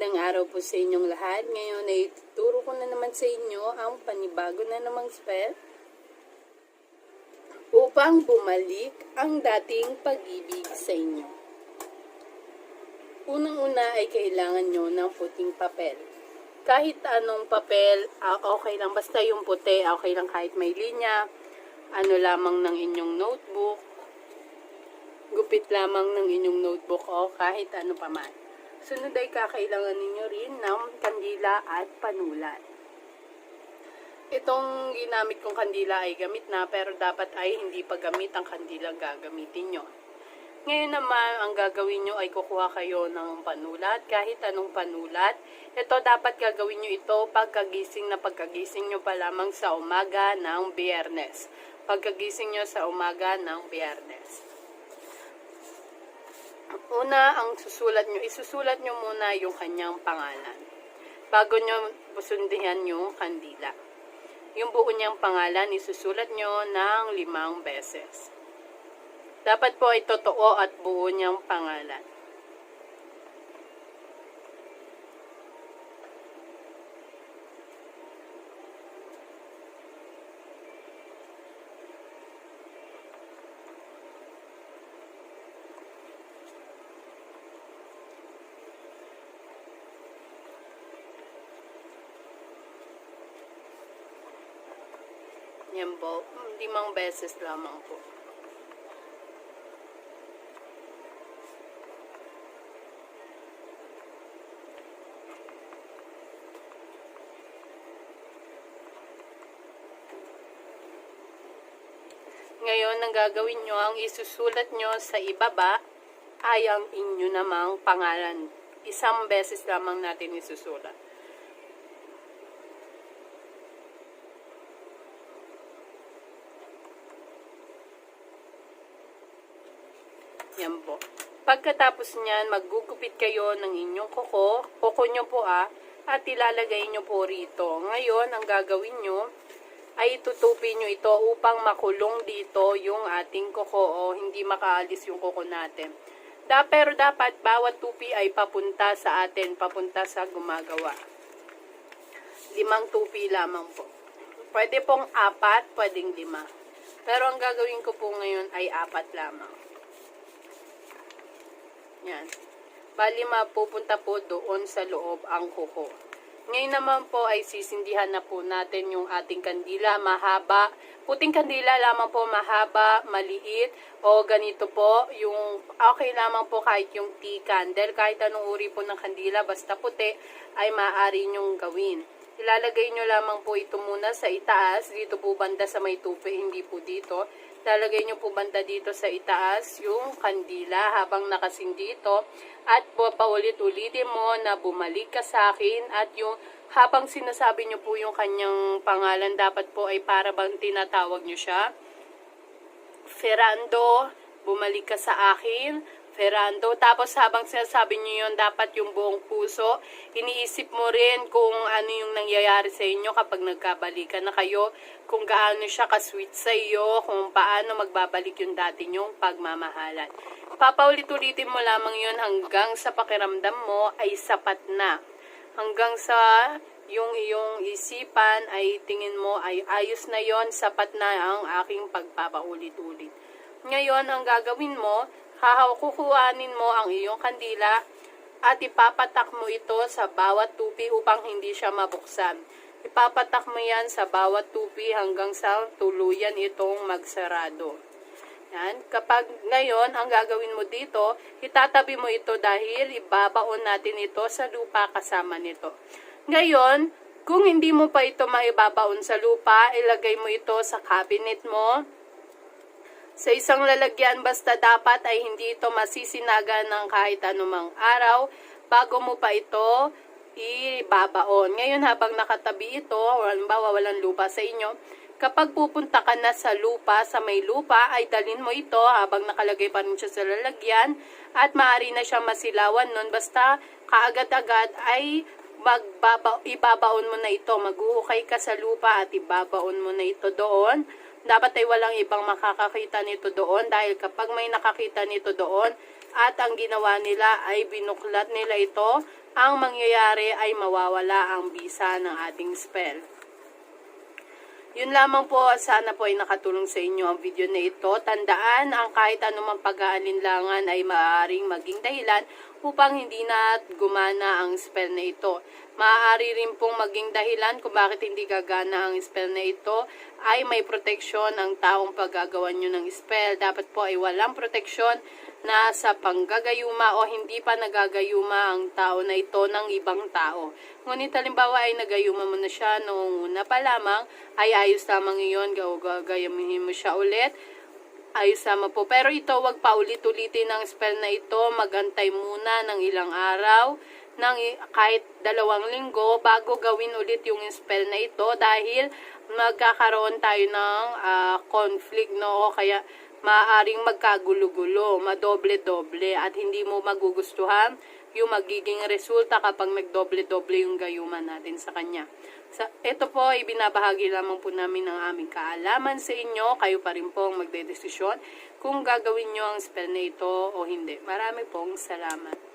Magandang araw po sa inyong lahat. Ngayon ay tuturo ko na naman sa inyo ang panibago na namang spell upang bumalik ang dating pag-ibig sa inyo. Unang-una ay kailangan nyo ng puting papel. Kahit anong papel, ah, okay lang. Basta yung puti, okay lang kahit may linya. Ano lamang ng inyong notebook. Gupit lamang ng inyong notebook o kahit ano pa man. Sunod ay kakailangan ninyo rin ng kandila at panulat. Itong ginamit kong kandila ay gamit na pero dapat ay hindi pa gamit ang kandila gagamitin nyo. Ngayon naman, ang gagawin nyo ay kukuha kayo ng panulat, kahit anong panulat. Ito dapat gagawin nyo ito pagkagising na pagkagising nyo pa lamang sa umaga ng biyernes. Pagkagising nyo sa umaga ng biyernes. Una, ang susulat nyo, isusulat nyo muna yung kanyang pangalan. Bago nyo sundihan yung kandila. Yung buo niyang pangalan, isusulat nyo ng limang beses. Dapat po ay totoo at buo niyang pangalan. Yan po, limang beses lamang po. Ngayon, ang gagawin nyo, ang isusulat nyo sa ibaba ay ang inyo namang pangalan. Isang beses lamang natin isusulat. Yan po. Pagkatapos niyan, maggugupit kayo ng inyong kuko. Kuko nyo po ah. At ilalagay nyo po rito. Ngayon, ang gagawin nyo, ay tutupin nyo ito upang makulong dito yung ating kuko o hindi makaalis yung kuko natin. Da, pero dapat bawat tupi ay papunta sa atin, papunta sa gumagawa. Limang tupi lamang po. Pwede pong apat, pwedeng lima. Pero ang gagawin ko po ngayon ay apat lamang. Yan. Bali mapupunta po doon sa loob ang kuko. Ngayon naman po ay sisindihan na po natin yung ating kandila. Mahaba. Puting kandila lamang po mahaba, maliit. O ganito po. Yung okay lamang po kahit yung tea candle. Kahit anong uri po ng kandila. Basta puti ay maaari nyong gawin. Ilalagay nyo lamang po ito muna sa itaas. Dito po banda sa may tupi. Hindi po dito. Lalagay nyo po banda dito sa itaas yung kandila habang nakasindi ito. At paulit-ulitin mo na bumalik ka sa akin at yung habang sinasabi nyo po yung kanyang pangalan dapat po ay para bang tinatawag nyo siya. Ferrando, bumalik ka sa akin. Ferrando. Tapos habang sinasabi niyo yun, dapat yung buong puso, iniisip mo rin kung ano yung nangyayari sa inyo kapag nagkabalikan na kayo, kung gaano siya ka-sweet sa iyo, kung paano magbabalik yung dati nyong pagmamahalan. Papaulit-ulitin mo lamang yun hanggang sa pakiramdam mo ay sapat na. Hanggang sa yung iyong isipan ay tingin mo ay ayos na yon sapat na ang aking pagpapaulit-ulit. Ngayon, ang gagawin mo, hahakukuhanin mo ang iyong kandila at ipapatak mo ito sa bawat tupi upang hindi siya mabuksan. Ipapatak mo yan sa bawat tupi hanggang sa tuluyan itong magsarado. Yan. Kapag ngayon, ang gagawin mo dito, itatabi mo ito dahil ibabaon natin ito sa lupa kasama nito. Ngayon, kung hindi mo pa ito maibabaon sa lupa, ilagay mo ito sa cabinet mo, sa isang lalagyan basta dapat ay hindi ito masisinaga ng kahit anumang araw bago mo pa ito ibabaon. Ngayon habang nakatabi ito, halimbawa walang lupa sa inyo, kapag pupunta ka na sa lupa, sa may lupa, ay dalin mo ito habang nakalagay pa rin siya sa lalagyan at maaari na siya masilawan nun. Basta kaagad-agad ay magbaba, ibabaon mo na ito. Maghuhukay ka sa lupa at ibabaon mo na ito doon dapat ay walang ibang makakakita nito doon dahil kapag may nakakita nito doon, at ang ginawa nila ay binuklat nila ito, ang mangyayari ay mawawala ang bisa ng ating spell. Yun lamang po, sana po ay nakatulong sa inyo ang video na ito. Tandaan, ang kahit anumang pag-aalinlangan ay maaaring maging dahilan upang hindi na gumana ang spell na ito. Maaari rin pong maging dahilan kung bakit hindi gagana ang spell na ito ay may proteksyon ang taong paggagawa nyo ng spell. Dapat po ay walang proteksyon na sa panggagayuma o hindi pa nagagayuma ang tao na ito ng ibang tao. Ngunit halimbawa ay nagayuma mo na siya noong una pa lamang, ay ayos lamang iyon, gagayumin mo siya ulit, ayos lamang po. Pero ito, wag pa ulit-ulitin ang spell na ito, magantay muna ng ilang araw, ng kahit dalawang linggo bago gawin ulit yung spell na ito dahil magkakaroon tayo ng ah, conflict no o kaya maaaring magkagulo-gulo, madoble-doble at hindi mo magugustuhan yung magiging resulta kapag nagdoble-doble yung gayuman natin sa kanya. Sa, ito po, ibinabahagi lamang po namin ng aming kaalaman sa inyo. Kayo pa rin po ang magdedesisyon kung gagawin nyo ang spell na ito o hindi. Marami pong salamat.